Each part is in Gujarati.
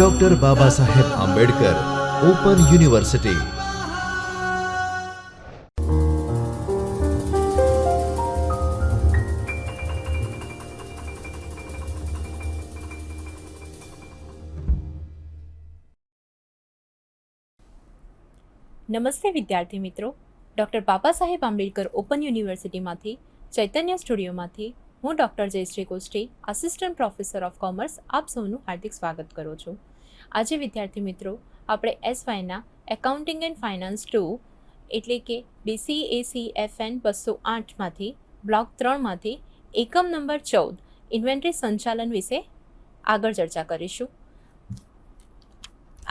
Doctor Baba Saheb Ambedkar open university નમસ્તે વિદ્યાર્થી મિત્રો. ડૉક્ટર બાબા સાહેબ આંબેડકર ઓપન યુનિવર્સિટીમાંથી ચૈતન્ય સ્ટુડિયોમાંથી હું doctor Jayshree Koshti assistant professor of commerce આપ સૌનું હાર્દિક સ્વાગત કરું છું. આજે વિદ્યાર્થી મિત્રો, આપણે એસવાયના એકાઉન્ટિંગ એન્ડ ફાઇનાન્સ ટુ એટલે કે બીસીએસી એફએન બસો આઠમાંથી બ્લોક ત્રણમાંથી એકમ નંબર ચૌદ, ઇન્વેન્ટરી સંચાલન વિશે આગળ ચર્ચા કરીશું.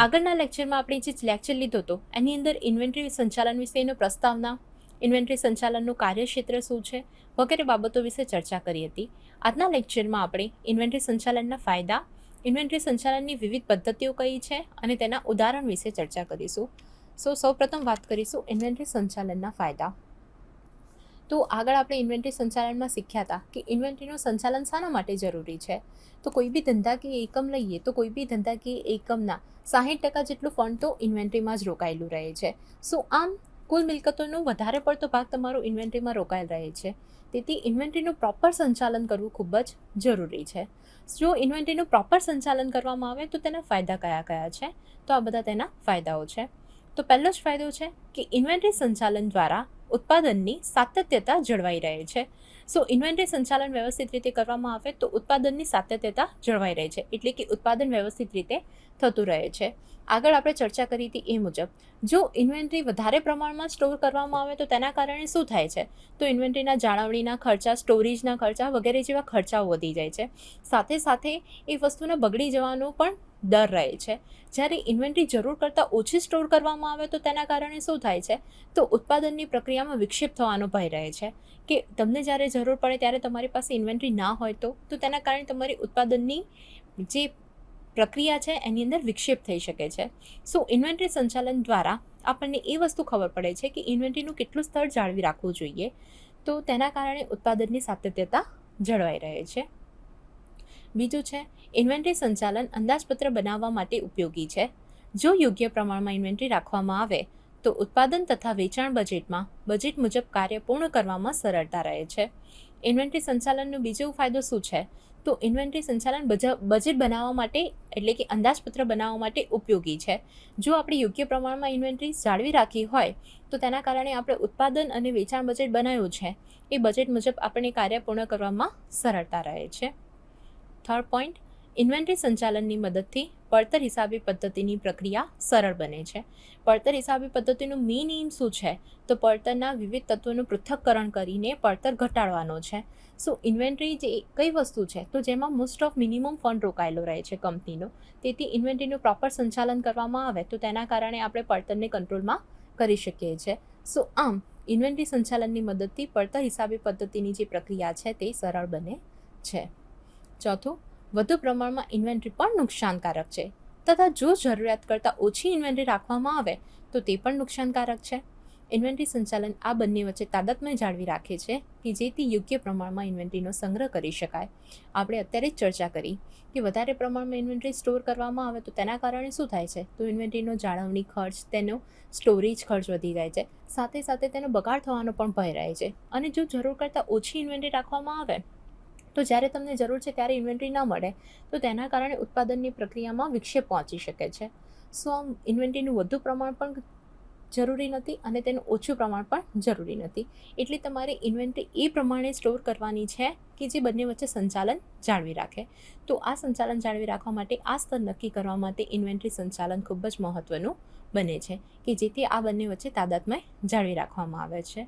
આગળના લેક્ચરમાં આપણે જે લેક્ચર લીધો હતો, એની અંદર ઇન્વેન્ટરી સંચાલન વિશેનો પ્રસ્તાવના ઇન્વેન્ટરી સંચાલનનું કાર્યક્ષેત્ર શું છે, વગેરે બાબતો વિશે ચર્ચા કરી હતી. આજના લેક્ચરમાં આપણે ઇન્વેન્ટરી સંચાલનના ફાયદા ઇન્વેન્ટરી સંચાલનની વિવિધ પદ્ધતિઓ કઈ છે અને તેના ઉદાહરણ વિશે ચર્ચા કરીશું. સો સૌપ્રથમ વાત કરીશું ઇન્વેન્ટરી સંચાલનના ફાયદા. તો આગળ આપણે ઇન્વેન્ટરી સંચાલનમાં શીખ્યા હતા કે ઇન્વેન્ટરીનું સંચાલન શાના માટે જરૂરી છે. તો કોઈ બી ધંધાકીય એકમ લઈએ તો કોઈ બી ધંધાકીય એકમના સાહીઠ ટકા જેટલું ફંડ તો ઇન્વેન્ટરીમાં જ રોકાયેલું રહે છે. સો આમ કુલ મિલકતોનો વધારે પડતો ભાગ તમારો ઇન્વેન્ટરીમાં રોકાયેલ રહે છે. તેથી ઇન્વેન્ટરીનું પ્રોપર સંચાલન કરવું ખૂબ જ જરૂરી છે. જો ઇન્વેન્ટરીનું પ્રોપર સંચાલન કરવામાં આવે તો તેના ફાયદા કયા કયા છે? તો આ બધા તેના ફાયદાઓ છે. તો પહેલો જ ફાયદો છે કે ઇન્વેન્ટરી સંચાલન દ્વારા ઉત્પાદનની સાતત્યતા જળવાઈ રહે છે. સો ઇન્વેન્ટરી સંચાલન વ્યવસ્થિત રીતે કરવામાં આવે તો ઉત્પાદનની સાતત્યતા જળવાઈ રહે છે. એટલે કે ઉત્પાદન વ્યવસ્થિત રીતે થતું રહે છે. આગળ આપણે ચર્ચા કરી હતી એ મુજબ. જો ઇન્વેન્ટરી વધારે પ્રમાણમાં સ્ટોર કરવામાં આવે તો તેના કારણે શું થાય છે? તો ઇન્વેન્ટરીના જાળવણીના ખર્ચા, સ્ટોરેજના ખર્ચા વગેરે જેવા ખર્ચાઓ વધી જાય છે. સાથે સાથે એ વસ્તુના બગડી જવાનું પણ ડર રહે છે. જ્યારે ઇન્વેન્ટરી જરૂર કરતાં ઓછી સ્ટોર કરવામાં આવે તો તેના કારણે શું થાય છે? તો ઉત્પાદનની પ્રક્રિયામાં વિક્ષેપ થવાનો ભય રહે છે કે તમને જ્યારે જરૂર પડે ત્યારે તમારી પાસે ઇન્વેન્ટરી ના હોય તો તો તેના કારણે તમારી ઉત્પાદનની જે પ્રક્રિયા છે એની અંદર વિક્ષેપ થઈ શકે છે. સો, ઇન્વેન્ટરી સંચાલન દ્વારા આપણને એ વસ્તુ ખબર પડે છે કે ઇન્વેન્ટરીનું કેટલું સ્તર જાળવી રાખવું જોઈએ. તો તેના કારણે ઉત્પાદનની સાતત્યતા જળવાઈ રહે છે. બીજું છે ઇન્વેન્ટરી સંચાલન અંદાજપત્ર બનાવવા માટે ઉપયોગી છે. જો યોગ્ય પ્રમાણમાં ઇન્વેન્ટરી રાખવામાં આવે, તો ઉત્પાદન તથા વેચાણ બજેટમાં બજેટ મુજબ કાર્ય પૂર્ણ કરવામાં સરળતા રહે છે. ઇન્વેન્ટરી સંચાલનનો બીજો ફાયદો શું છે? તો ઇન્વેન્ટરી સંચાલન બજ- બજેટ બનાવવા માટે, એટલે કે અંદાજપત્ર બનાવવા માટે ઉપયોગી છે. જો આપણે યોગ્ય પ્રમાણમાં ઇન્વેન્ટરી જાળવી રાખી હોય, તો તેના કારણે આપણે ઉત્પાદન અને વેચાણ બજેટ બનાવ્યું છે. એ બજેટ મુજબ આપણે કાર્ય પૂર્ણ કરવામાં સરળતા રહે છે. થર્ડ પોઈન્ટ ઇન્વેન્ટરી સંચાલનની મદદથી પડતર હિસાબી પદ્ધતિની પ્રક્રિયા સરળ બને છે. પડતર હિસાબી પદ્ધતિનું મેઇન એમ શું છે? તો પડતરના વિવિધ તત્વોનું પૃથ્થકરણ કરીને પડતર ઘટાડવાનો છે. સો ઇન્વેન્ટરી જે કઈ વસ્તુ છે? તો જેમાં મોસ્ટ ઓફ મિનિમમ ફંડ રોકાયેલો રહે છે કંપનીનો. તેથી ઇન્વેન્ટરીનું પ્રોપર સંચાલન કરવામાં આવે તો તેના કારણે આપણે પડતરને કંટ્રોલમાં કરી શકીએ છીએ. સો આમ ઇન્વેન્ટરી સંચાલનની મદદથી પડતર હિસાબી પદ્ધતિની જે પ્રક્રિયા છે તે સરળ બને છે. ચોથું, વધુ પ્રમાણમાં ઇન્વેન્ટરી પણ નુકસાનકારક છે. તથા જો જરૂરિયાત કરતાં ઓછી ઇન્વેન્ટરી રાખવામાં આવે, તો તે પણ નુકસાનકારક છે. ઇન્વેન્ટરી સંચાલન આ બંને વચ્ચે તાદાત્મ્ય જાળવી રાખે છે કે જેથી યોગ્ય પ્રમાણમાં ઇન્વેન્ટરીનો સંગ્રહ કરી શકાય. આપણે અત્યારે જ ચર્ચા કરી કે વધારે પ્રમાણમાં ઇન્વેન્ટરી સ્ટોર કરવામાં આવે તો તેના કારણે શું થાય છે? તો ઇન્વેન્ટરીનો જાળવણી ખર્ચ, તેનો સ્ટોરેજ ખર્ચ વધી જાય છે. સાથે સાથે તેનો બગાડ થવાનો પણ ભય રહે છે. અને જો જરૂર કરતાં ઓછી ઇન્વેન્ટરી રાખવામાં આવે તો જ્યારે તમને જરૂર છે ત્યારે ઇન્વેન્ટરી ન મળે, તો તેના કારણે ઉત્પાદનની પ્રક્રિયામાં વિક્ષેપ પહોંચી શકે છે. સો, ઇન્વેન્ટરીનું વધુ પ્રમાણ પણ જરૂરી નથી અને તેનું ઓછું પ્રમાણ પણ જરૂરી નથી. એટલે તમારે ઇન્વેન્ટરી એ પ્રમાણે સ્ટોર કરવાની છે કે જે બંને વચ્ચે સંચાલન જાળવી રાખે. તો આ સંચાલન જાળવી રાખવા માટે આ સ્તર નક્કી કરવા માટે ઇન્વેન્ટરી સંચાલન ખૂબ જ મહત્ત્વનું બને છે કે જેથી આ બંને વચ્ચે તાદાત્મય જાળવી રાખવામાં આવે છે.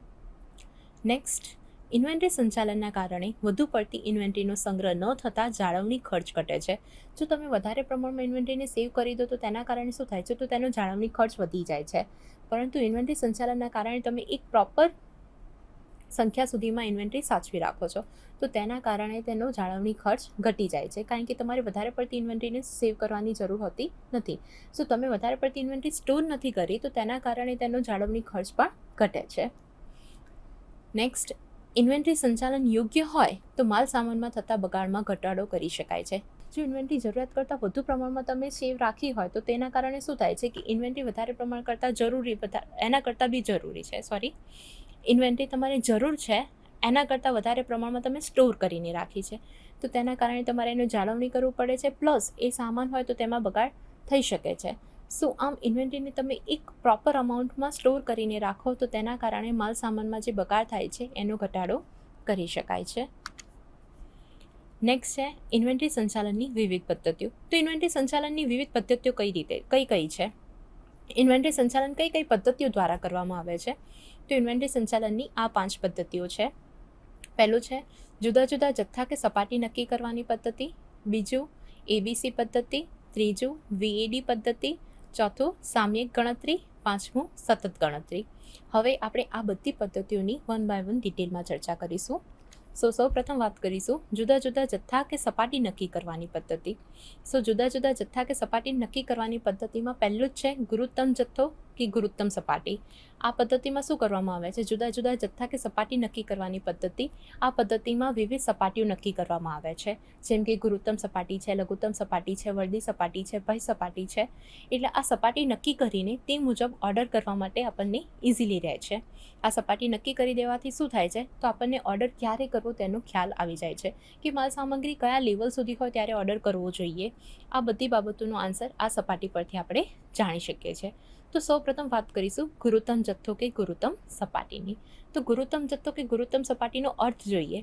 નેક્સ્ટ ઇન્વેન્ટરી સંચાલનના કારણે વધુ પડતી ઇન્વેન્ટરીનો સંગ્રહ ન થતાં જાળવણી ખર્ચ ઘટે છે. જો તમે વધારે પ્રમાણમાં ઇન્વેન્ટરીને સેવ કરી દો તો તેના કારણે શું થાય છે? તો તેનો જાળવણી ખર્ચ વધી જાય છે. પરંતુ ઇન્વેન્ટરી સંચાલનના કારણે તમે એક પ્રોપર સંખ્યા સુધીમાં ઇન્વેન્ટરી સાચવી રાખો છો, તો તેના કારણે તેનો જાળવણી ખર્ચ ઘટી જાય છે. કારણ કે તમારે વધારે પડતી ઇન્વેન્ટરીને સેવ કરવાની જરૂર હોતી નથી. સો તમે વધારે પડતી ઇન્વેન્ટરી સ્ટોર નથી કરી તો તેના કારણે તેનો જાળવણી ખર્ચ પણ ઘટે છે. નેક્સ્ટ ઇન્વેન્ટરી સંચાલન યોગ્ય હોય તો માલ સામાનમાં થતા બગાડમાં ઘટાડો કરી શકાય છે. જો ઇન્વેન્ટરી જરૂરિયાત કરતાં વધુ પ્રમાણમાં તમે સેવ રાખી હોય તો તેના કારણે શું થાય છે કે ઇન્વેન્ટરી વધારે પ્રમાણ કરતાં જરૂરી એના કરતાં બી જરૂરી છે સોરી ઇન્વેન્ટરી તમારે જરૂર છે, એના કરતાં વધારે પ્રમાણમાં તમે સ્ટોર કરીને રાખી છે. તો તેના કારણે તમારે એનું જાળવણી કરવું પડે છે, પ્લસ એ સામાન હોય તો તેમાં બગાડ થઈ શકે છે. સો આમ ઇન્વેન્ટરીને તમે એક પ્રોપર અમાઉન્ટમાં સ્ટોર કરીને રાખો, તો તેના કારણે માલ સામાનમાં જે બગાડ થાય છે, એનો ઘટાડો કરી શકાય છે. નેક્સ્ટ છે ઇન્વેન્ટરી સંચાલનની વિવિધ પદ્ધતિઓ. તો ઇન્વેન્ટરી સંચાલનની વિવિધ પદ્ધતિઓ કઈ રીતે, કઈ કઈ છે? ઇન્વેન્ટરી સંચાલન કઈ કઈ પદ્ધતિઓ દ્વારા કરવામાં આવે છે? તો ઇન્વેન્ટરી સંચાલનની આ પાંચ પદ્ધતિઓ છે. પહેલું છે, જુદા જુદા જથ્થા કે સપાટી નક્કી કરવાની પદ્ધતિ. બીજું એબીસી પદ્ધતિ. ત્રીજું વીએડી પદ્ધતિ. ચોથું સામયિક ગણતરી, પાંચમું સતત ગણતરી. હવે આપણે આ બધી પદ્ધતિઓની વન બાય વન ડિટેલમાં ચર્ચા કરીશું. સો સૌ પ્રથમ વાત કરીશું જુદા જુદા જથ્થા કે સપાટી નક્કી કરવાની પદ્ધતિ. સો જુદા જુદા જથ્થા કે સપાટી નક્કી કરવાની પદ્ધતિમાં પહેલું જ છે ગુરુત્તમ જથ્થો કે ગુરુત્તમ સપાટી. આ પદ્ધતિમાં શું કરવામાં આવે છે? જુદા જુદા જથ્થા કે સપાટી નક્કી કરવાની પદ્ધતિ, આ પદ્ધતિમાં વિવિધ સપાટીઓ નક્કી કરવામાં આવે છે. જેમ કે ગુરુત્તમ સપાટી છે, લઘુત્તમ સપાટી છે, વર્દી સપાટી છે, ભય સપાટી છે. એટલે આ સપાટી નક્કી કરીને તે મુજબ ઓર્ડર કરવા માટે આપણને ઇઝીલી રહે છે. આ સપાટી નક્કી કરી દેવાથી શું થાય છે? તો આપણને ઓર્ડર ક્યારે કરવો તેનો ખ્યાલ આવી જાય છે કે માલ સામગ્રી કયા લેવલ સુધી હોય ત્યારે ઓર્ડર કરવો જોઈએ. આ બધી બાબતોનો આન્સર આ સપાટી પરથી આપણે જાણી શકીએ છીએ. તો સૌ પ્રથમ વાત કરીશું ગુરુત્તમ જથ્થો કે ગુરુત્તમ સપાટીની. તો ગુરુત્તમ જથ્થો કે ગુરુત્તમ સપાટીનો અર્થ જોઈએ.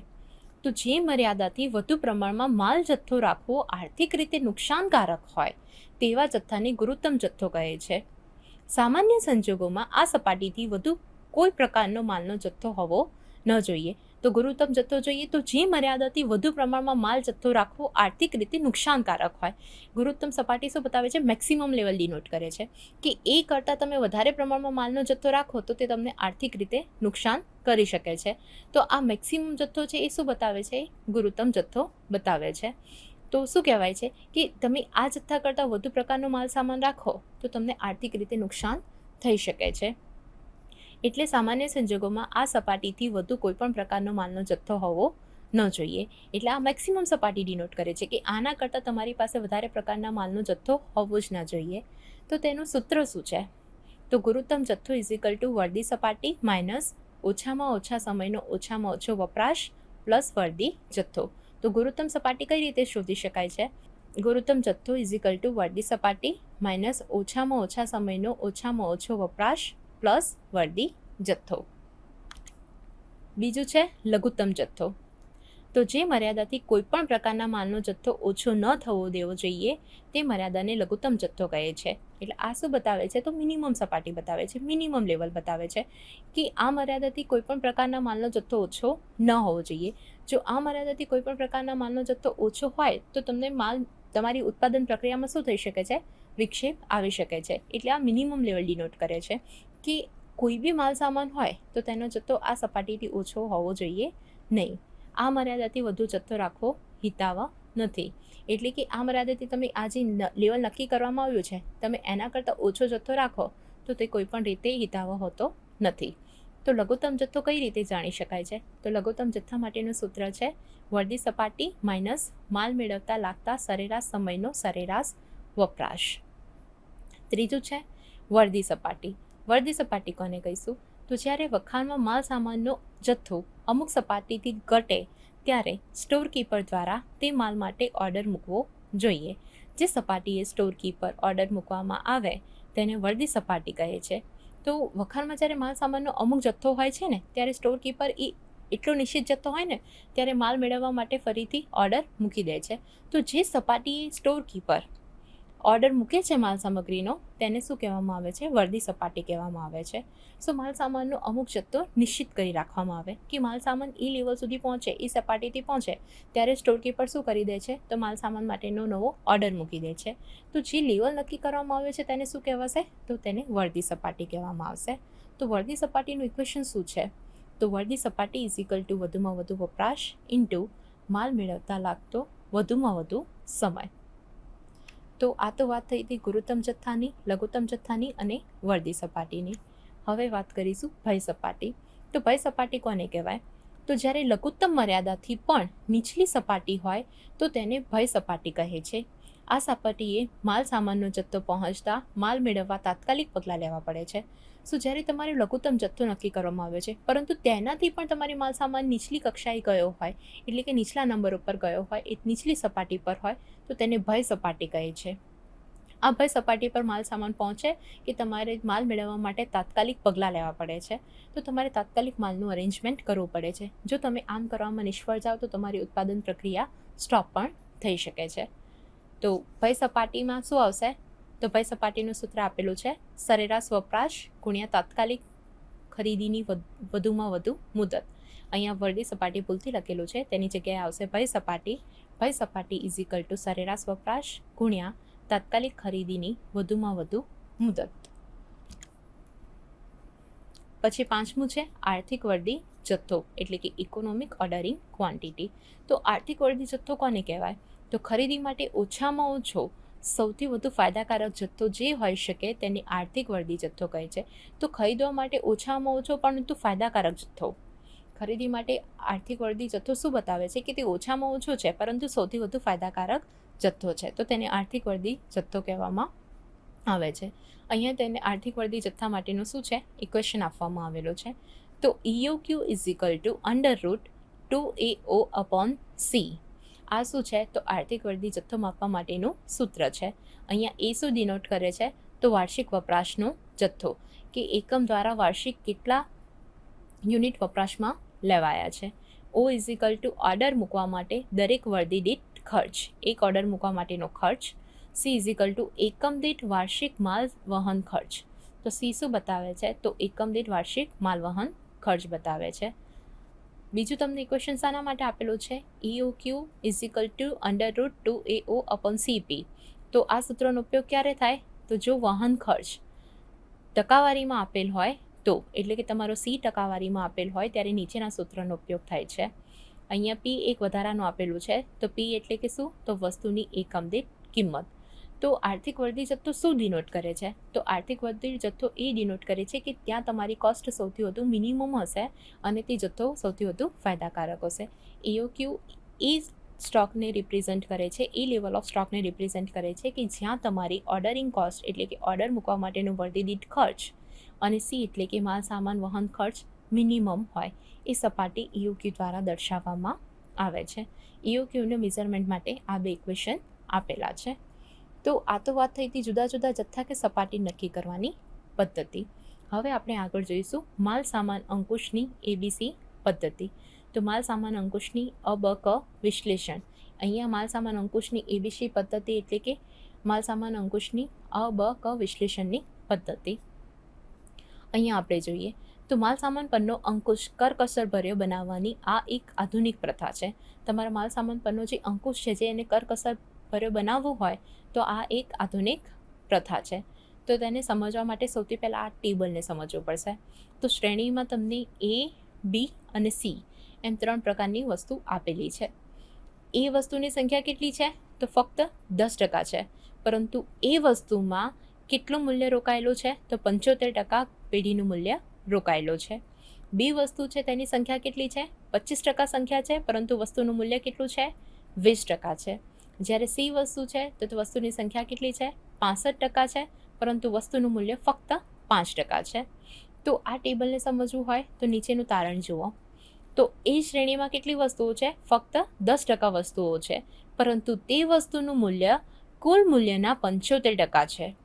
તો જે મર્યાદાથી વધુ પ્રમાણમાં માલ જથ્થો રાખવો આર્થિક રીતે નુકસાનકારક હોય, તેવા જથ્થાને ગુરુત્તમ જથ્થો કહે છે. સામાન્ય સંજોગોમાં આ સપાટીથી વધુ કોઈ પ્રકારનો માલનો જથ્થો હોવો ન જોઈએ. તો ગુરુત્તમ જથ્થો જોઈએ તો જે મર્યાદાથી વધુ પ્રમાણમાં માલ જથ્થો રાખવો આર્થિક રીતે નુકસાનકારક હોય. ગુરુત્તમ સપાટી શું બતાવે છે મેક્સિમમ લેવલ ડિનોટ કરે છે કે એ કરતાં તમે વધારે પ્રમાણમાં માલનો જથ્થો રાખો તો તે તમને આર્થિક રીતે નુકસાન કરી શકે છે. તો આ મેક્સિમમ જથ્થો છે એ શું બતાવે છે? ગુરુત્તમ જથ્થો બતાવે છે. તો શું કહેવાય છે કે તમે આ જથ્થા કરતાં વધુ પ્રકારનો માલ સામાન રાખો તો તમને આર્થિક રીતે નુકસાન થઈ શકે છે. એટલે સામાન્ય સંજોગોમાં આ સપાટીથી વધુ કોઈપણ પ્રકારનો માલનો જથ્થો હોવો ન જોઈએ. એટલે આ મેક્સિમમ સપાટી ડિનોટ કરે છે કે આના કરતાં તમારી પાસે વધારે પ્રકારના માલનો જથ્થો હોવો જ ન જોઈએ. તો તેનું સૂત્ર શું છે? તો ગુરુત્તમ જથ્થો ઇઝ ટુ વર્દી સપાટી માઇનસ ઓછામાં ઓછા સમયનો ઓછામાં ઓછો વપરાશ પ્લસ વર્દી જથ્થો. તો ગુરુત્તમ સપાટી કઈ રીતે શોધી શકાય છે? ગુરુત્તમ જથ્થો ઇઝ ટુ વર્દી સપાટી માઇનસ ઓછામાં ઓછા સમયનો ઓછામાં ઓછો વપરાશ પ્લસ વર્દી જથ્થો. બીજું છે લઘુત્તમ જથ્થો. તો જે મર્યાદાથી કોઈપણ પ્રકારના માલનો જથ્થો ઓછો ન થવો દેવો જોઈએ, તે મર્યાદાને લઘુત્તમ જથ્થો કહે છે. એટલે આ શું બતાવે છે? તો મિનિમમ સપાટી બતાવે છે, મિનિમમ લેવલ બતાવે છે કે આ મર્યાદાથી કોઈપણ પ્રકારના માલનો જથ્થો ઓછો ન હોવો જોઈએ. જો આ મર્યાદાથી કોઈપણ પ્રકારના માલનો જથ્થો ઓછો હોય, તો તમને માલ, તમારી ઉત્પાદન પ્રક્રિયામાં શું થઈ શકે છે? વિક્ષેપ આવી શકે છે. એટલે આ મિનિમમ લેવલ ડિનોટ કરે છે. કે કોઈ બી માલ સામાન હોય તો તેનો જથ્થો આ સપાટીથી ઓછો હોવો જોઈએ નહીં. આ મર્યાદાથી વધુ જથ્થો રાખવો હિતાવહ નથી. એટલે કે આ મર્યાદાથી તમે આ જે લેવલ નક્કી કરવામાં આવ્યું છે, તમે એના કરતાં ઓછો જથ્થો રાખો, તો તે કોઈપણ રીતે હિતાવહ હોતો નથી. તો લઘુત્તમ જથ્થો કઈ રીતે જાણી શકાય છે? તો લઘુત્તમ જથ્થા માટેનું સૂત્ર છે, વર્દી સપાટી માઇનસ માલ મેળવતા લાગતા સરેરાશ સમયનો સરેરાશ વપરાશ. ત્રીજું છે, વર્દી સપાટી. વર્દી સપાટી કોને કહીશું. તો જ્યારે વખાણમાં માલ સામાનનો જથ્થો અમુક સપાટીથી ઘટે, ત્યારે સ્ટોર કીપર દ્વારા તે માલ માટે ઓર્ડર મૂકવો જોઈએ. જે સપાટીએ સ્ટોર કીપર ઓર્ડર મૂકવામાં આવે, તેને વર્દી સપાટી કહે છે. તો વખાણમાં જ્યારે માલ સામાનનો અમુક જથ્થો હોય છે ને, ત્યારે સ્ટોર કીપર એ એટલો નિશ્ચિત જથ્થો હોય ને, ત્યારે માલ મેળવવા માટે ફરીથી ઓર્ડર મૂકી દે છે. તો જે સપાટીએ સ્ટોર કીપર ઓર્ડર મૂકે છે માલ સામગ્રીનો, તેને શું કહેવામાં આવે છે? વર્દી સપાટી કહેવામાં આવે છે. સો માલ સામાનનો અમુક જથ્થો નિશ્ચિત કરી રાખવામાં આવે કે માલ સામાન એ લેવલ સુધી પહોંચે એ સપાટીથી પહોંચે. ત્યારે સ્ટોરકીપર શું કરી દે છે? તો માલ સામાન માટેનો નવો ઓર્ડર મૂકી દે છે. તો જે લેવલ નક્કી કરવામાં આવે છે તેને શું કહેવાશે? તો તેને વર્દી સપાટી કહેવામાં આવશે. તો વર્દી સપાટીનું ઇક્વેશન શું છે? તો વર્દી સપાટી ઇઝ ટુ વધુમાં વધુ વપરાશ ઇન્ટુ માલ મેળવતા લાગતો વધુમાં વધુ સમય. તો આ તો વાત થઈ હતી ગુરુત્તમ જથ્થાની, લઘુત્તમ જથ્થાની અને વર્દી સપાટીની. હવે વાત કરીશું ભય સપાટી. તો ભય સપાટી કોને કહેવાય? તો જ્યારે લઘુત્તમ મર્યાદાથી પણ નીચલી સપાટી હોય, તો તેને ભય સપાટી કહે છે. આ સપાટીએ માલ સામાનનો જથ્થો પહોંચતા માલ મેળવવા તાત્કાલિક પગલાં લેવા પડે છે. સો જ્યારે તમારે લઘુત્તમ જથ્થો નક્કી કરવામાં આવ્યો છે, પરંતુ તેનાથી પણ તમારી માલ સામાન નીચલી કક્ષાએ ગયો હોય, એટલે કે નીચલા નંબર ઉપર ગયો હોય, એ નીચલી સપાટી પર હોય, તો તેને ભય સપાટી કહે છે. આ ભય સપાટી પર માલ સામાન પહોંચે કે તમારે માલ મેળવવા માટે તાત્કાલિક પગલાં લેવા પડે છે, તો તમારે તાત્કાલિક માલનું અરેન્જમેન્ટ કરવું પડે છે. જો તમે આમ કરવામાં નિષ્ફળ જાઓ, તો તમારી ઉત્પાદન પ્રક્રિયા સ્ટોપ પણ થઈ શકે છે. તો ભય સપાટીમાં શું આવશે? તો ભય સપાટીનું સૂત્ર આપેલું છે. સરેરાશ વપરાશ ગુણ્યા તાત્કાલિક ખરીદીની વધ- વધુમાં વધુ મુદત. અહીંયા વર્દી સપાટી ભૂલથી લખેલું છે. તેની જગ્યાએ આવશે ભય સપાટી. ભય સપાટી ઇઝ ઇક્વલ ટુ સરેરાશ વપરાશ ગુણ્યા તાત્કાલિક ખરીદીની વધુમાં વધુ મુદત. પછી પાંચમું છે આર્થિક વર્દી જથ્થો, એટલે કે ઇકોનોમિક ઓર્ડરિંગ ક્વોન્ટિટી તો આર્થિક વર્દી જથ્થો કોને કહેવાય? તો ખરીદી માટે ઓછામાં ઓછો સૌથી વધુ ફાયદાકારક જથ્થો જે હોઈ શકે તેને આર્થિક વર્દી જથ્થો કહે છે. તો ખરીદવા માટે ઓછામાં ઓછો પરંતુ ફાયદાકારક જથ્થો. ખરીદી માટે આર્થિક વર્દી જથ્થો શું બતાવે છે કે તે ઓછામાં ઓછો છે, પરંતુ સૌથી વધુ ફાયદાકારક જથ્થો છે. તો તેને આર્થિક વર્દી જથ્થો કહેવામાં આવે છે. અહીંયા તેને આર્થિક વર્દી જથ્થા માટેનું શું છે? ઇક્વેશન આપવામાં આવેલું છે. તો EOQ is equal to under root two A O upon C આ શું છે? તો આર્થિક વૃદ્ધિ જથ્થો માપવા માટેનું સૂત્ર છે. અહીંયા એ શું ડિનોટ કરે છે? તો વાર્ષિક વપરાશનો જથ્થો, કે એકમ દ્વારા વાર્ષિક કેટલા યુનિટ વપરાશમાં લેવાયા છે? O is equal to order મૂકવા માટે દરેક વર્દી દીઠ ખર્ચ, એક ઓર્ડર મૂકવા માટેનો ખર્ચ. સી ઇઝ ઇક્વલ ટુ એકમ દીઠ વાર્ષિક માલ વહન ખર્ચ. તો સી શું બતાવે છે? તો એકમ દીઠ વાર્ષિક માલ વહન ખર્ચ બતાવે છે. બીજું તમને ઇક્વેશન શાના માટે આપેલું છે? EOQ is equal to under root two A O upon CP તો આ સૂત્રનો ઉપયોગ ક્યારે થાય? તો જો વહન ખર્ચ ટકાવારીમાં આપેલ હોય, તો એટલે કે તમારો સી ટકાવારીમાં આપેલ હોય, ત્યારે નીચેના સૂત્રનો ઉપયોગ થાય છે. અહીંયા પી એક વધારાનું આપેલું છે. તો પી એટલે કે શું? તો વસ્તુની એકમ દીઠ કિંમત. તો આર્થિક વર્ધી જથ્થો શું ડિનોટ કરે છે? તો આર્થિક વર્ધી જથ્થો એ ડિનોટ કરે છે કે ત્યાં તમારી કોસ્ટ સૌથી વધુ મિનિમમ હશે અને તે જથ્થો સૌથી વધુ ફાયદાકારક હશે. એઓક્યુ એ સ્ટોકને રિપ્રેઝેન્ટ કરે છે, એ લેવલ ઓફ સ્ટોકને રિપ્રેઝેન્ટ કરે છે કે જ્યાં તમારી ઓર્ડરિંગ કોસ્ટ એટલે કે ઓર્ડર મૂકવા માટેનું વર્ધી દીઠ ખર્ચ અને સી એટલે કે માલ, સામાન, વહન ખર્ચ મિનિમમ હોય. એ સપાટી ઇઓક્યુ દ્વારા દર્શાવવામાં આવે છે. ઇઓક્યુના મેઝરમેન્ટ માટે આ બે ઇક્વેશન આપેલા છે. તો આ તો વાત થઈ હતી જુદા જુદા જથ્થા કે સપાટી નક્કી કરવાની પદ્ધતિ. હવે આપણે આગળ જોઈશું માલ સામાન અંકુશની એબીસી પદ્ધતિ. તો માલ સામાન અંકુશની અ બ ક વિશ્લેષણ. અહીંયા માલ સામાન અંકુશની એબીસી પદ્ધતિ એટલે કે માલ સામાન અંકુશની અ બ ક વિશ્લેષણની પદ્ધતિ. અહીંયા આપણે જોઈએ તો માલ સામાન પરનો અંકુશ કરકસર ભર્યો બનાવવાની આ એક આધુનિક પ્રથા છે. તમારા માલ સામાન પરનો જે અંકુશ છે, જે એને કરકસર ભર્યો બનાવવું હોય તો આ એક આધુનિક પ્રથા છે. તો તેને સમજવા માટે સૌથી પહેલાં આ ટેબલને સમજવું પડશે. તો શ્રેણીમાં તમને એ બી અને સી એમ ત્રણ પ્રકારની વસ્તુ આપેલી છે. એ વસ્તુની સંખ્યા કેટલી છે? તો ફક્ત દસ ટકા છે. પરંતુ એ વસ્તુમાં કેટલું મૂલ્ય રોકાયેલું છે? તો પંચોતેર ટકા પેઢીનું મૂલ્ય રોકાયેલું છે. બી વસ્તુ છે તેની સંખ્યા કેટલી છે? પચીસ ટકા સંખ્યા છે, પરંતુ વસ્તુનું મૂલ્ય કેટલું છે? વીસ ટકા છે. જ્યારે સી વસ્તુ છે, તો તે વસ્તુની સંખ્યા કેટલી છે? પાસઠ ટકા છે, પરંતુ વસ્તુનું મૂલ્ય ફક્ત પાંચ ટકા છે. તો આ ટેબલને સમજવું હોય, તો નીચેનું તારણ જુઓ. તો એ શ્રેણીમાં કેટલી વસ્તુઓ છે? ફક્ત દસ ટકા વસ્તુઓ છે, પરંતુ તે વસ્તુનું મૂલ્ય કુલ મૂલ્યના પંચોતેર ટકા છે.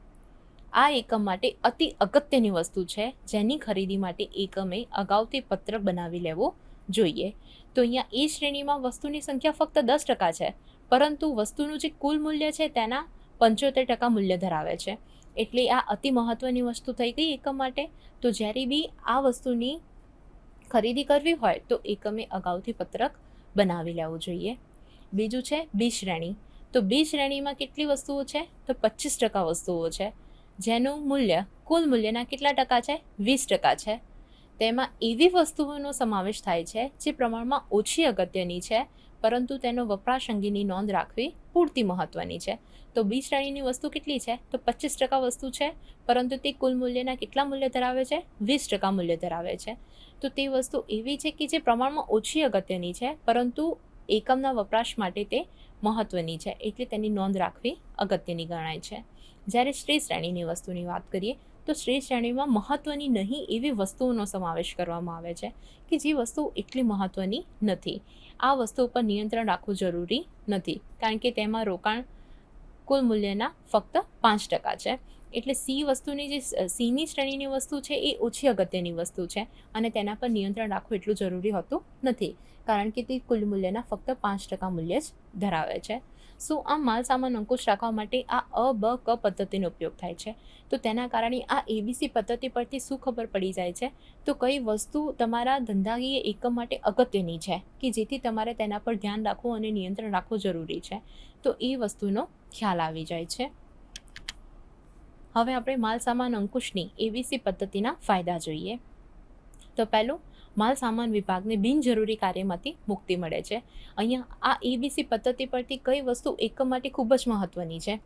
આ એકમ માટે અતિ અગત્યની વસ્તુ છે, જેની ખરીદી માટે એકમે અગાઉથી પત્રક બનાવી લેવો જોઈએ. તો અહીંયા એ શ્રેણીમાં વસ્તુની સંખ્યા ફક્ત દસ ટકા છે પરંતુ વસ્તુનું જે કુલ મૂલ્ય છે તેના પંચોતેર ટકા મૂલ્ય ધરાવે છે. એટલે આ અતિ મહત્ત્વની વસ્તુ થઈ ગઈ એકમ માટે. તો જ્યારે બી આ વસ્તુની ખરીદી કરવી હોય તો એકમે અગાઉથી પત્રક બનાવી લેવું જોઈએ. બીજું છે બી શ્રેણી. તો બી શ્રેણીમાં કેટલી વસ્તુઓ છે? તો પચીસ ટકા વસ્તુઓ છે. જેનું મૂલ્ય કુલ મૂલ્યના કેટલા ટકા છે? વીસ ટકા છે. તેમાં એવી વસ્તુઓનો સમાવેશ થાય છે જે પ્રમાણમાં ઓછી અગત્યની છે. પરંતુ તેનો વપરાશ અંગેની નોંધ રાખવી પૂરતી મહત્વની છે. તો બી શ્રેણીની વસ્તુ કેટલી છે? તો પચીસ ટકા વસ્તુ છે, પરંતુ તે કુલ મૂલ્યના કેટલા મૂલ્ય ધરાવે છે? વીસ ટકા મૂલ્ય ધરાવે છે. તો તે વસ્તુ એવી છે કે જે પ્રમાણમાં ઓછી અગત્યની છે, પરંતુ એકમના વપરાશ માટે તે મહત્વની છે, એટલે તેની નોંધ રાખવી અગત્યની ગણાય છે. જ્યારે શ્રી શ્રેણીની વસ્તુની વાત કરીએ તો શ્રેષ્ઠ શ્રેણીમાં મહત્વની નહીં એવી વસ્તુઓનો સમાવેશ કરવામાં આવે છે કે જે વસ્તુ એટલી મહત્વની નથી. આ વસ્તુ ઉપર નિયંત્રણ રાખવું જરૂરી નથી. કારણ કે તેમાં રોકાણ કુલ મૂલ્યના ફક્ત પાંચ ટકા છે. એટલે સી વસ્તુની જે સીની શ્રેણીની વસ્તુ છે એ ઓછી અગત્યની વસ્તુ છે અને તેના પર નિયંત્રણ રાખવું એટલું જરૂરી હોતું નથી. કારણ કે તે કુલ મૂલ્યના ફક્ત પાંચ ટકા મૂલ્ય જ ધરાવે છે. શું આ માલ સામાન અંકુશ રાખવા માટે આ અ, બ, ક પદ્ધતિનો ઉપયોગ થાય છે? તો તેના કારણે આ એબીસી પદ્ધતિ પરથી શું ખબર પડી જાય છે? તો કઈ વસ્તુ તમારા ધંધાકીય એકમ માટે અગત્યની છે કે જેથી તમારે તેના પર ધ્યાન રાખવું અને નિયંત્રણ રાખવું જરૂરી છે? તો એ વસ્તુનો ખ્યાલ આવી જાય છે. હવે આપણે માલ સામાન અંકુશની એબીસી પદ્ધતિના ફાયદા જોઈએ. તો પહેલું માલ સામાન વિભાગને બિનજરૂરી કાર્યમાંથી મુક્તિ મળે છે. અહીંયા આ એબીસી પદ્ધતિ પરથી કઈ વસ્તુ એકમ માટે ખૂબ જ મહત્ત્વની છે?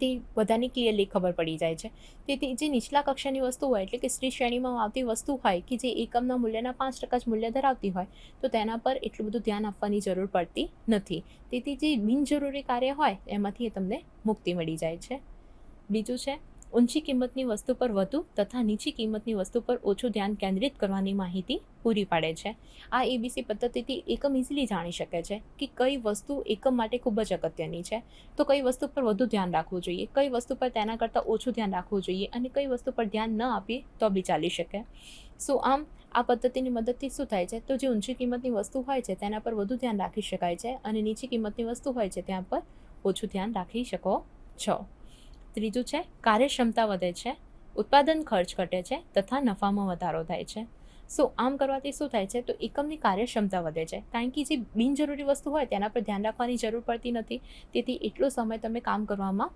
તે બધાની ક્લિયરલી ખબર પડી જાય છે. તેથી જે નીચલા કક્ષાની વસ્તુ હોય, એટલે કે સ્ત્રી શ્રેણીમાં આવતી વસ્તુ હોય, કે જે એકમના મૂલ્યના પાંચ ટકા જ મૂલ્ય ધરાવતી હોય, તો તેના પર એટલું બધું ધ્યાન આપવાની જરૂર પડતી નથી. તેથી જે બિનજરૂરી કાર્ય હોય, એમાંથી એ તમને મુક્તિ મળી જાય છે. બીજું છે ઊંચી કિંમતની વસ્તુ પર વધુ તથા નીચી કિંમતની વસ્તુ પર ઓછું ધ્યાન કેન્દ્રિત કરવાની માહિતી પૂરી પાડે છે. આ એબીસી પદ્ધતિથી એકમ ઇઝીલી જાણી શકે છે કે કઈ વસ્તુ એકમ માટે ખૂબ જ અગત્યની છે. તો કઈ વસ્તુ પર વધુ ધ્યાન રાખવું જોઈએ, કઈ વસ્તુ પર તેના કરતાં ઓછું ધ્યાન રાખવું જોઈએ અને કઈ વસ્તુ પર ધ્યાન ન આપીએ તો બી ચાલી શકે. સો આમ, આ પદ્ધતિની મદદથી શું થાય છે? તો જે ઊંચી કિંમતની વસ્તુ હોય છે તેના પર વધુ ધ્યાન રાખી શકાય છે અને નીચી કિંમતની વસ્તુ હોય છે ત્યાં પર ઓછું ધ્યાન રાખી શકો છો. ત્રીજું છે, કાર્યક્ષમતા વધે છે, ઉત્પાદન ખર્ચ ઘટે છે તથા નફામાં વધારો થાય છે. સો, આમ કરવાથી શું થાય છે? તો એકમની કાર્યક્ષમતા વધે છે. કારણ કે જે બિનજરૂરી વસ્તુ હોય તેના પર ધ્યાન રાખવાની જરૂર પડતી નથી. તેથી એટલો સમય તમે કામ કરવામાં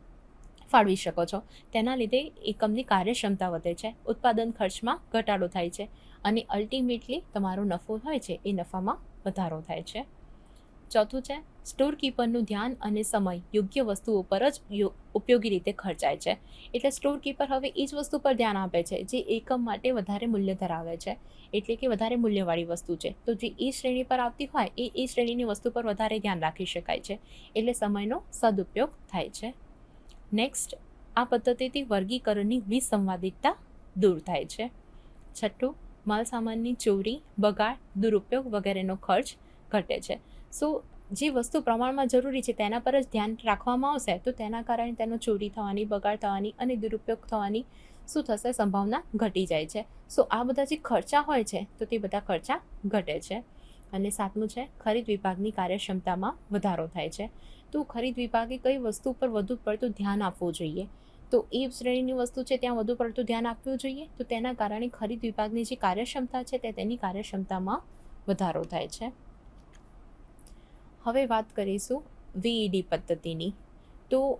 ફાળવી શકો છો. તેના લીધે એકમની કાર્યક્ષમતા વધે છે, ઉત્પાદન ખર્ચમાં ઘટાડો થાય છે અને અલ્ટિમેટલી તમારો નફો હોય છે એ નફામાં વધારો થાય છે. ચોથું છે સ્ટોર કીપરનું ધ્યાન અને સમય યોગ્ય વસ્તુઓ પર જ ઉપયોગી રીતે ખર્ચાય છે. એટલે સ્ટોર કીપર હવે એ જ વસ્તુ પર ધ્યાન આપે છે, જે એકમ માટે વધારે મૂલ્ય ધરાવે છે, એટલે કે વધારે મૂલ્યવાળી વસ્તુ છે. તો જે એ શ્રેણી પર આવતી હોય, એ એ શ્રેણીની વસ્તુ પર વધારે ધ્યાન રાખી શકાય છે, એટલે સમયનો સદુપયોગ થાય છે. નેક્સ્ટ આ પદ્ધતિથી વર્ગીકરણની વિસંવાદિતતા દૂર થાય છે. છઠ્ઠું માલ સામાનની ચોરી, બગાડ, દુરુપયોગ વગેરેનો ખર્ચ ઘટે છે. સો જે વસ્તુ પ્રમાણમાં જરૂરી છે તેના પર જ ધ્યાન રાખવામાં આવશે, તો તેના કારણે તેનો ચોરી થવાની, બગાડ થવાની અને દુરુપયોગ થવાની શું થશે? સંભાવના ઘટી જાય છે. સો આ બધા જે ખર્ચા હોય છે, તો તે બધા ખર્ચા ઘટે છે. અને સાતમું છે, ખરીદ વિભાગની કાર્યક્ષમતામાં વધારો થાય છે. તો ખરીદ વિભાગે કઈ વસ્તુ પર વધુ પડતું ધ્યાન આપવું જોઈએ? તો એ શ્રેણીની વસ્તુ છે, ત્યાં વધુ પડતું ધ્યાન આપવું જોઈએ. તો તેના કારણે ખરીદ વિભાગની જે કાર્યક્ષમતા છે, તે તેની કાર્યક્ષમતામાં વધારો થાય છે. હવે વાત કરીશું વીઈડી પદ્ધતિની. તો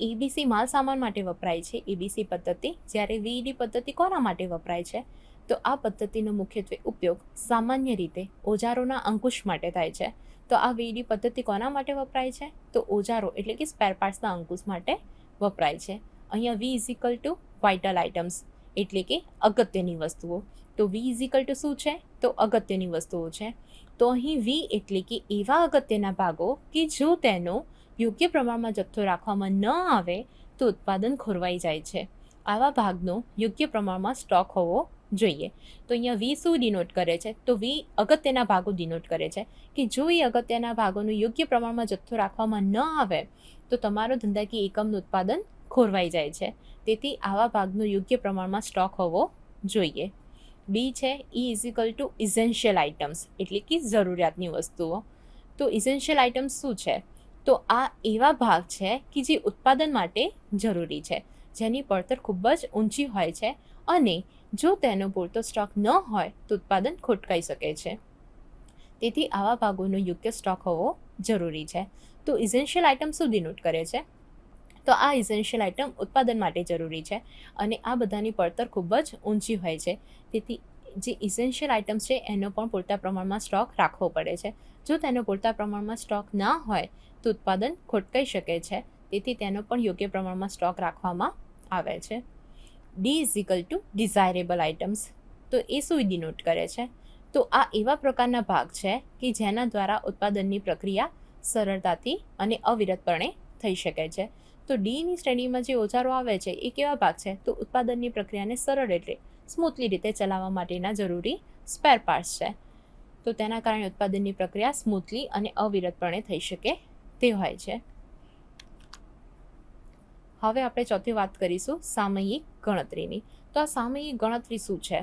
એબીસી માલ સામાન માટે વપરાય છે એબીસી પદ્ધતિ. જ્યારે વીઈડી પદ્ધતિ કોના માટે વપરાય છે? તો આ પદ્ધતિનો મુખ્યત્વે ઉપયોગ સામાન્ય રીતે ઓજારોના અંકુશ માટે થાય છે. તો આ વીઈડી પદ્ધતિ કોના માટે વપરાય છે? તો ઓજારો એટલે કે સ્પેર પાર્ટ્સના અંકુશ માટે વપરાય છે. અહીંયા V is equal to vital items એટલે કે અગત્યની વસ્તુઓ. તો વી ઇઝિકલ ટુ શું છે? તો અગત્યની વસ્તુઓ છે. તો અહીં વી એટલે કે એવા અગત્યના ભાગો કે જો તેનો યોગ્ય પ્રમાણમાં જથ્થો રાખવામાં ન આવે, તો ઉત્પાદન ખોરવાઈ જાય છે. આવા ભાગનો યોગ્ય પ્રમાણમાં સ્ટોક હોવો જોઈએ. તો અહીંયા વી શું ડિનોટ કરે છે? તો વી અગત્યના ભાગો ડિનોટ કરે છે કે જો એ અગત્યના ભાગોનું યોગ્ય પ્રમાણમાં જથ્થો રાખવામાં ન આવે, તો તમારો ધંધાકીય એકમનું ઉત્પાદન ખોરવાઈ જાય છે. તેથી આવા ભાગનો યોગ્ય પ્રમાણમાં સ્ટોક હોવો જોઈએ. બી છે ઈ ઇઝિકલ ટુ ઇઝેન્શિયલ આઇટમ્સ એટલે કે જરૂરિયાતની વસ્તુઓ. તો ઇઝેન્શિયલ આઇટમ્સ શું છે? તો આ એવા ભાગ છે કે જે ઉત્પાદન માટે જરૂરી છે, જેની પડતર ખૂબ જ ઊંચી હોય છે અને જો તેનો પૂરતો સ્ટોક ન હોય તો ઉત્પાદન ખોટકાઈ શકે છે. તેથી આવા ભાગોનો યોગ્ય સ્ટોક હોવો જરૂરી છે. તો ઇઝેન્શિયલ આઇટમ શું ડિનોટ કરે છે? તો આ ઇઝેન્શિયલ આઇટમ ઉત્પાદન માટે જરૂરી છે અને આ બધાની પડતર ખૂબ જ ઊંચી હોય છે. તેથી જે ઇસેન્શિયલ આઇટમ્સ છે, એનો પણ પૂરતા પ્રમાણમાં સ્ટોક રાખવો પડે છે. જો તેનો પૂરતા પ્રમાણમાં સ્ટોક ના હોય, તો ઉત્પાદન ખોટકાઈ શકે છે. તેથી તેનો પણ યોગ્ય પ્રમાણમાં સ્ટોક રાખવામાં આવે છે. D is equal to desirable items તો એ શું ડિનોટ કરે છે? તો આ એવા પ્રકારના ભાગ છે કે જેના દ્વારા ઉત્પાદનની પ્રક્રિયા સરળતાથી અને અવિરતપણે થઈ શકે છે. તો ડીની શ્રેણીમાં જે ઓજારો આવે છે, એ કેવા ભાગ છે? તો ઉત્પાદનની પ્રક્રિયાને સરળ એટલે સ્મૂથલી રીતે ચલાવવા માટેના જરૂરી સ્પેર પાર્ટ્સ છે. તો તેના કારણે ઉત્પાદનની પ્રક્રિયા સ્મૂથલી અને અવિરતપણે થઈ શકે તે હોય છે. હવે આપણે ચોથી વાત કરીશું સામયિક ગણતરીની. તો આ સામયિક ગણતરી શું છે?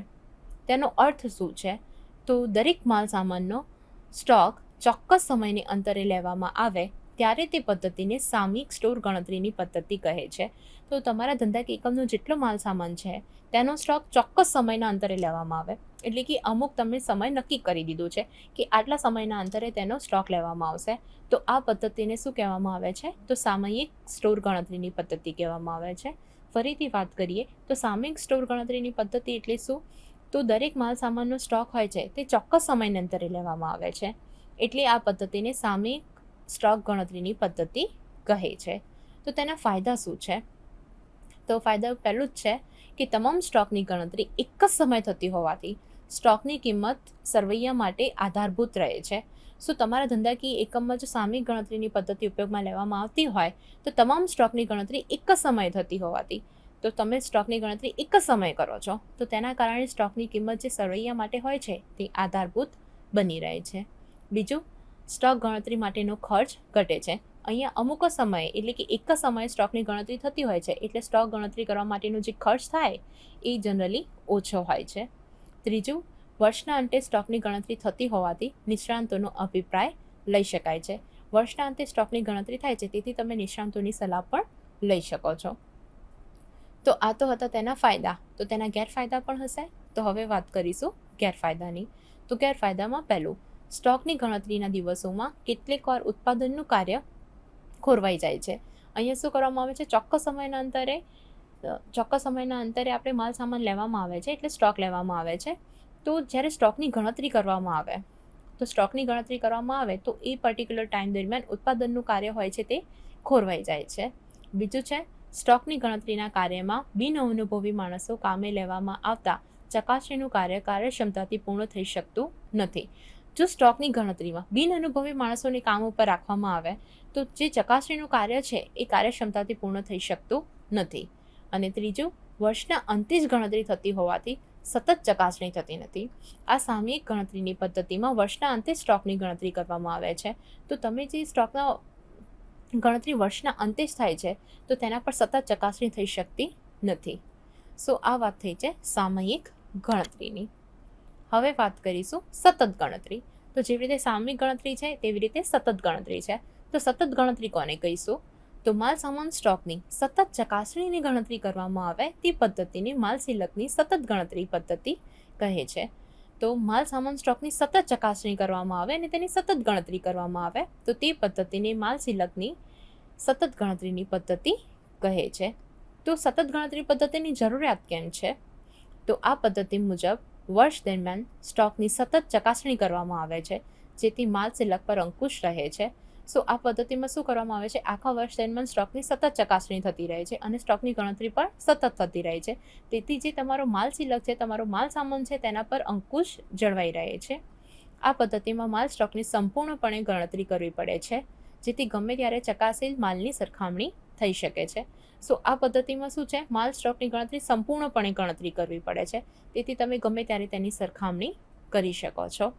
તેનો અર્થ શું છે? તો દરેક માલ સામાનનો સ્ટોક ચોક્કસ સમયની અંતરે લેવામાં આવે ત્યારે તે પદ્ધતિને સામયિક સ્ટોર ગણતરીની પદ્ધતિ કહે છે. તો તમારા ધંધાકીય એકમનો જેટલો માલ સામાન છે, તેનો સ્ટોક ચોક્કસ સમયના અંતરે લેવામાં આવે. એટલે કે અમુક તમે સમય નક્કી કરી દીધો છે કે આટલા સમયના અંતરે તેનો સ્ટોક લેવામાં આવશે. તો આ પદ્ધતિને શું કહેવામાં આવે છે? તો સામયિક સ્ટોર ગણતરીની પદ્ધતિ કહેવામાં આવે છે. ફરીથી વાત કરીએ, તો સામયિક સ્ટોર ગણતરીની પદ્ધતિ એટલે શું? તો દરેક માલ સામાનનો સ્ટોક હોય છે, તે ચોક્કસ સમયના અંતરે લેવામાં આવે છે. એટલે આ પદ્ધતિને સામયિક સ્ટોક ગણતરીની પદ્ધતિ કહે છે. તો તેના ફાયદા શું છે? તો ફાયદા પહેલું જ છે કે તમામ સ્ટોકની ગણતરી એક જ સમય થતી હોવાથી સ્ટોકની કિંમત સરવૈયા માટે આધારભૂત રહે છે. શું તમારા ધંધાકીય એકમમાં જો સામી ગણતરીની પદ્ધતિ ઉપયોગમાં લેવામાં આવતી હોય? તો તમામ સ્ટોકની ગણતરી એક જ સમયે થતી હોવાથી. તો તમે સ્ટોકની ગણતરી એક જ સમયે કરો છો. તો તેના કારણે સ્ટોકની કિંમત જે સરવૈયા માટે હોય છે તે આધારભૂત બની રહે છે. બીજું સ્ટોક ગણતરી માટેનો ખર્ચ ઘટે છે. અહીંયા અમુક સમયે, એટલે કે એક જ સમયે સ્ટોકની ગણતરી થતી હોય છે, એટલે સ્ટોક ગણતરી કરવા માટેનો જે ખર્ચ થાય, એ જનરલી ઓછો હોય છે. ત્રીજું, વર્ષના અંતે સ્ટોકની ગણતરી થતી હોવાથી નિષ્ણાંતોનો અભિપ્રાય લઈ શકાય છે. વર્ષના અંતે સ્ટોકની ગણતરી થાય છે, તેથી તમે નિષ્ણાંતોની સલાહ પણ લઈ શકો છો. તો આ તો હતા તેના ફાયદા. તો તેના ગેરફાયદા પણ હશે. તો હવે વાત કરીશું ગેરફાયદાની. તો ગેરફાયદામાં પહેલું સ્ટોકની ગણતરીના દિવસોમાં કેટલીક વાર ઉત્પાદનનું કાર્ય ખોરવાઈ જાય છે. અહીંયા શું કરવામાં આવે છે? ચોક્કસ સમયના અંતરે ચોક્કસ સમયના અંતરે આપણે માલ સામાન લેવામાં આવે છે એટલે સ્ટોક લેવામાં આવે છે. તો જ્યારે સ્ટોકની ગણતરી કરવામાં આવે, તો સ્ટોકની ગણતરી કરવામાં આવે તો એ પર્ટિક્યુલર ટાઈમ દરમિયાન ઉત્પાદનનું કાર્ય હોય છે તે ખોરવાઈ જાય છે. બીજું છે, સ્ટોકની ગણતરીના કાર્યમાં બિનઅનુભવી માણસો કામે લેવામાં આવતા ચકાસણીનું કાર્ય કાર્યક્ષમતાથી પૂર્ણ થઈ શકતું નથી. જો સ્ટોકની ગણતરીમાં બિન અનુભવી માણસોને કામ ઉપર રાખવામાં આવે, તો જે ચકાસણીનું કાર્ય છે, એ કાર્યક્ષમતાથી પૂર્ણ થઈ શકતું નથી. અને ત્રીજું, વર્ષના અંતે જ ગણતરી થતી હોવાથી સતત ચકાસણી થતી નથી. આ સામયિક ગણતરીની પદ્ધતિમાં વર્ષના અંતે સ્ટોકની ગણતરી કરવામાં આવે છે. તો તમે જે સ્ટોકના ગણતરી વર્ષના અંતે જ થાય છે, તો તેના પર સતત ચકાસણી થઈ શકતી નથી. સો, આ વાત થઈ છે સામયિક ગણતરીની. હવે વાત કરીશું સતત ગણતરી. તો જેવી રીતે સામયિક ગણતરી છે, તેવી રીતે સતત ગણતરી છે. તો સતત ગણતરી કોને કહીશું? તો માલ સામાન સ્ટોકની સતત ચકાસણીની ગણતરી કરવામાં આવે તે પદ્ધતિને માલ સિલકની સતત ગણતરી પદ્ધતિ કહે છે. તો માલ સામાન સ્ટોકની સતત ચકાસણી કરવામાં આવે અને તેની સતત ગણતરી કરવામાં આવે તો તે પદ્ધતિને માલ સિલકની સતત ગણતરીની પદ્ધતિ કહે છે. તો સતત ગણતરી પદ્ધતિની જરૂરિયાત કેમ છે? તો આ પદ્ધતિ મુજબ વર્ષ દરમિયાન સ્ટોકની સતત ચકાસણી કરવામાં આવે છે, જેથી માલ સિલક પર અંકુશ રહે છે. સો, આ પદ્ધતિમાં શું કરવામાં આવે છે? આખા વર્ષ દરમિયાન સ્ટોકની સતત ચકાસણી થતી રહે છે અને સ્ટોકની ગણતરી પણ સતત થતી રહે છે. તેથી જે તમારો માલ સિલક છે, તમારો માલ સામાન છે, તેના પર અંકુશ જળવાઈ રહે છે. આ પદ્ધતિમાં માલ સ્ટોકની સંપૂર્ણપણે ગણતરી કરવી પડે છે, જેથી ગમે ત્યારે ચકાસેલ માલની સરખામણી થઈ શકે છે. સો આ પદ્ધતિમાં શું છે? માલ સ્ટોકની ગણતરી સંપૂર્ણપણે ગણતરી કરવી પડે છે. તેથી તમે ગમે ત્યારે તેની સરખામણી કરી શકો છો.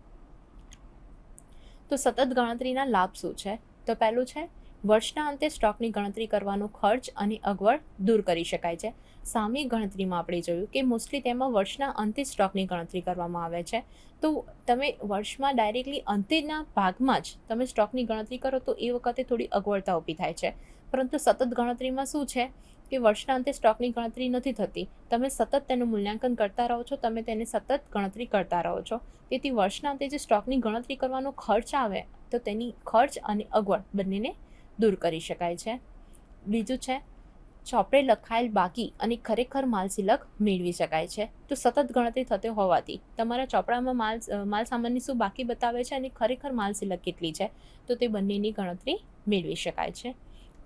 તો સતત ગણતરીના લાભ શું છે? તો પહેલું છે, વર્ષના અંતે સ્ટોકની ગણતરી કરવાનો ખર્ચ અને અગવડ દૂર કરી શકાય છે. સામી ગણતરીમાં આપણે જોયું કે મોસ્ટલી તેમાં વર્ષના અંતે સ્ટોકની ગણતરી કરવામાં આવે છે. તો તમે વર્ષમાં ડાયરેક્ટલી અંતેના ભાગમાં જ તમે સ્ટોકની ગણતરી કરો તો એ વખતે થોડી અગવડતા ઊભી થાય છે. પરંતુ સતત ગણતરીમાં શું છે કે વર્ષના અંતે સ્ટોકની ગણતરી નથી થતી. તમે સતત તેનું મૂલ્યાંકન કરતા રહો છો, તમે તેને સતત ગણતરી કરતા રહો છો. તેથી વર્ષના અંતે જે સ્ટોકની ગણતરી કરવાનો ખર્ચ આવે, તો તેની ખર્ચ અને અગવડ બંનેને દૂર કરી શકાય છે. બીજું છે, ચોપડે લખાયેલ બાકી અને ખરેખર માલ સિલક મેળવી શકાય છે. તો સતત ગણતરી થતી હોવાથી તમારા ચોપડામાં માલ માલ સામાનની શું બાકી બતાવે છે અને ખરેખર માલ સિલક કેટલી છે? તો તે બંનેની ગણતરી મેળવી શકાય છે.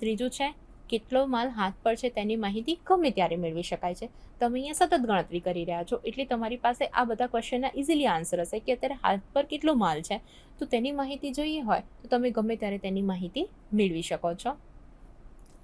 ત્રીજું છે, કેટલો માલ હાથ પર છે તેની માહિતી ગમે ત્યારે મેળવી શકાય છે. તમે અહીંયા સતત ગણતરી કરી રહ્યા છો, એટલે તમારી પાસે આ બધા ક્વેશ્ચનના ઇઝીલી આન્સર હશે કે અત્યારે હાથ પર કેટલો માલ છે. તો તેની માહિતી જોઈએ હોય, તો તમે ગમે ત્યારે તેની માહિતી મેળવી શકો છો.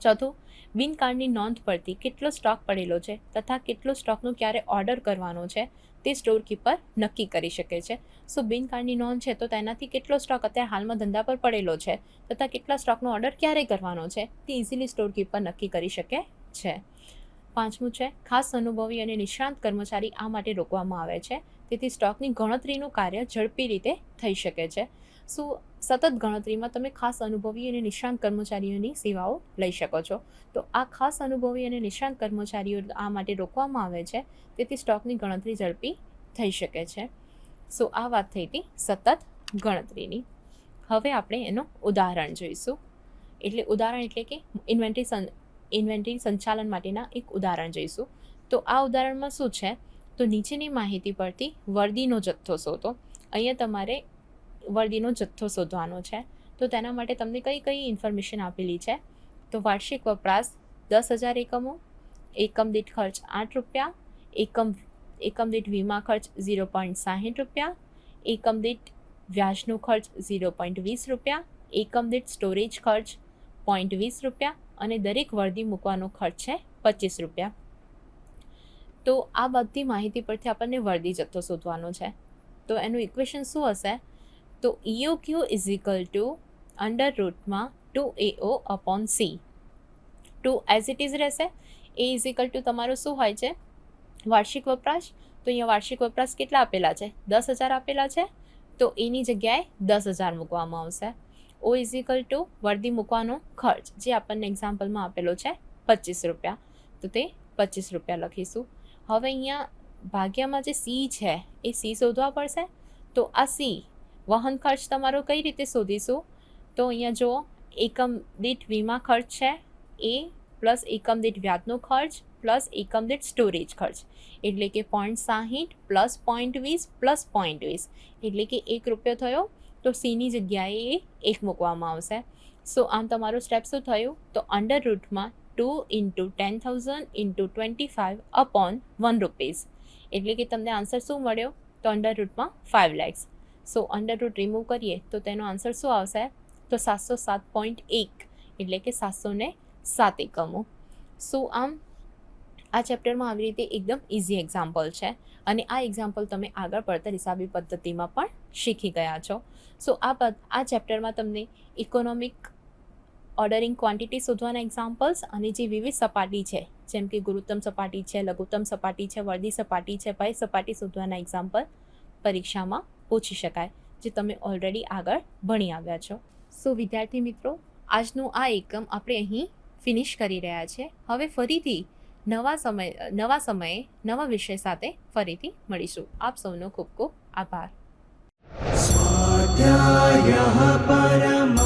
ચોથું, બિન કાર્ડની નોંધ પરથી કેટલો સ્ટોક પડેલો છે તથા કેટલો સ્ટોકનો ક્યારે ઓર્ડર કરવાનો છે તે સ્ટોર કીપર નક્કી કરી શકે છે. સો બિન કાર્ડની નોંધ છે તો તેનાથી કેટલો સ્ટોક અત્યારે હાલમાં ધંધા પર પડેલો છે તથા કેટલા સ્ટોકનો ઓર્ડર ક્યારે કરવાનો છે તે ઇઝીલી સ્ટોર કીપર નક્કી કરી શકે છે. પાંચમું છે, ખાસ અનુભવી અને નિષ્ણાંત કર્મચારી આ માટે રોકવામાં આવે છે. તેથી સ્ટોકની ગણતરીનું કાર્ય ઝડપી રીતે થઈ શકે છે. શું સતત ગણતરીમાં તમે ખાસ અનુભવી અને નિષ્ણાંત કર્મચારીઓની સેવાઓ લઈ શકો છો? તો આ ખાસ અનુભવી અને નિષ્ણાંત કર્મચારીઓ આ માટે રોકવામાં આવે છે, તેથી સ્ટોકની ગણતરી ઝડપી થઈ શકે છે. સો આ વાત થઈ હતી સતત ગણતરીની. હવે આપણે એનું ઉદાહરણ જોઈશું. એટલે ઉદાહરણ એટલે કે ઇન્વેન્ટરી સં, ઇન્વેન્ટરી સંચાલન માટેના એક ઉદાહરણ જોઈશું. તો આ ઉદાહરણમાં શું છે? તો નીચેની માહિતી પરથી વર્દીનો જથ્થો શોધો. અહીંયા તમારે વર્દીનો જથ્થો શોધવાનો છે. તો તેના માટે તમને કઈ કઈ ઇન્ફોર્મેશન આપેલી છે? તો વાર્ષિક વપરાશ દસ હજાર એકમો, એકમ દીઠ ખર્ચ આઠ રૂપિયા, એકમ એકમ દીઠ વીમા ખર્ચ ઝીરો પોઈન્ટ સાહીઠ રૂપિયા, એકમ દીઠ વ્યાજનો ખર્ચ ઝીરો પોઈન્ટ વીસ રૂપિયા, એકમ દીઠ સ્ટોરેજ ખર્ચ પોઈન્ટ વીસ રૂપિયા અને દરેક વર્દી મૂકવાનો ખર્ચ છે પચીસ રૂપિયા. તો આ બધી માહિતી પરથી આપણને વર્દી જથ્થો શોધવાનો છે. તો એનું ઇક્વેશન શું હશે? તો E EOQ is equal to under રૂટમાં two A O upon C two as it is રહેશે. એ ઇઝ ઇક્વલ ટુ તમારું શું હોય છે? વાર્ષિક વપરાશ. તો અહીંયા વાર્ષિક વપરાશ કેટલા આપેલા છે? દસ હજાર આપેલા છે. તો એની જગ્યાએ દસ હજાર મૂકવામાં આવશે. ઓ ઇઝ ઇક્વલ ટુ વર્દી મૂકવાનો ખર્ચ, જે આપણને એક્ઝામ્પલમાં આપેલો છે, પચીસ રૂપિયા. તો તે પચીસ રૂપિયા લખીશું. હવે અહીંયા ભાગ્યામાં જે સી છે, એ સી શોધવા પડશે. તો આ સી વહન ખર્ચ તમારો કઈ રીતે શોધીશું? તો અહીંયા જુઓ, એકમ દીઠ વીમા ખર્ચ છે, એ પ્લસ એકમ દીઠ વ્યાજનો ખર્ચ, પ્લસ એકમ દીઠ સ્ટોરેજ ખર્ચ. એટલે કે પોઈન્ટ સાહીઠ પ્લસ પોઈન્ટ વીસ પ્લસ પોઈન્ટ વીસ. એટલે કે એક રૂપિયો થયો, તો સીની જગ્યાએ એ એક મૂકવામાં આવશે. સો આમ તમારું સ્ટેપ શું થયું? તો under રૂટમાં two into ten thousand into twenty five upon one rupees એટલે કે તમને આન્સર શું મળ્યો? તો under રૂટમાં five lakhs so under root remove કરીએ, તો તેનો આન્સર શું આવશે? તો સાતસો સાત પોઈન્ટ એક, એટલે કે સાતસો ને સાત એકમો. સો આમ આ ચેપ્ટરમાં આવી રીતે એકદમ ઇઝી એક્ઝામ્પલ છે. અને આ એક્ઝામ્પલ તમે આગળ પડતર હિસાબી પદ્ધતિમાં પણ શીખી ગયા છો. સો આ આ ચેપ્ટરમાં તમને ઇકોનોમિક ઓર્ડરિંગ ક્વોન્ટિટી શોધવાના એક્ઝામ્પલ્સ અને જે વિવિધ સપાટી છે, જેમ કે ગુરુત્તમ સપાટી છે, લઘુત્તમ સપાટી છે વર્દી સપાટી છે, ભય સપાટી શોધવાના એક્ઝામ્પલ પરીક્ષામાં ઓછી શકાય, જે તમે ઓલરેડી આગળ ભણી આવ્યા છો. સો વિદ્યાર્થી મિત્રો, આજનું આ એકમ આપણે અહીં ફિનિશ કરી રહ્યા છીએ. હવે ફરીથી નવા સમય, નવા સમયે, નવા વિષય સાથે ફરીથી મળીશું. આપ સૌનો ખૂબ ખૂબ આભાર. સ્વાધ્યાય પરમં